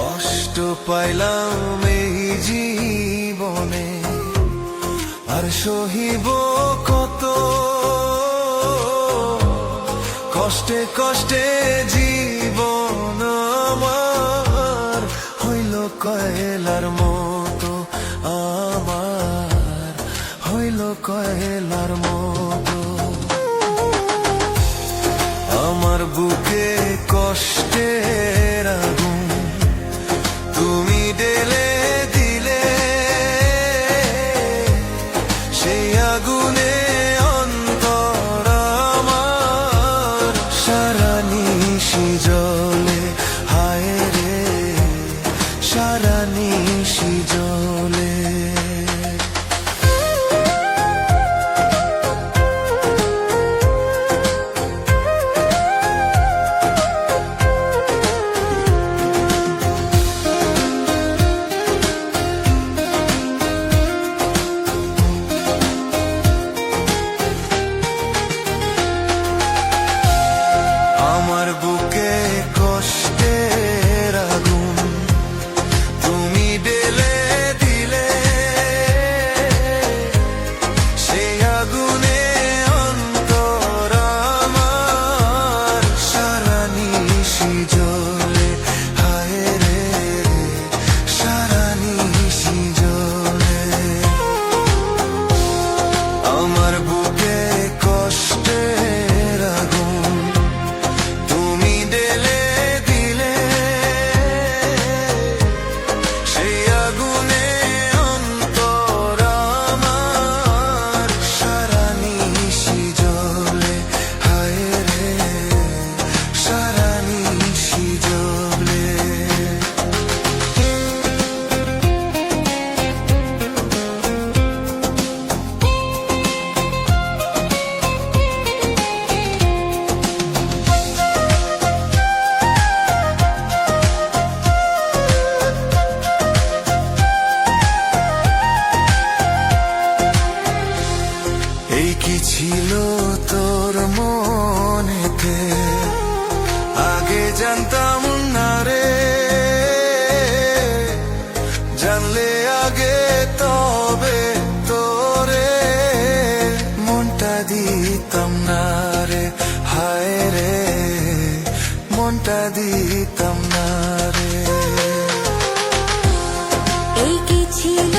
কষ্ট পাইলাম এই জীবনে। আর সহিব কত? কষ্টে কষ্টে জীবন আমার হইল কয়েলার মতো, আমার হইল কয়েলার মতো। সেই আগুনে মনটা দিতাম না রে। এই কি ছিল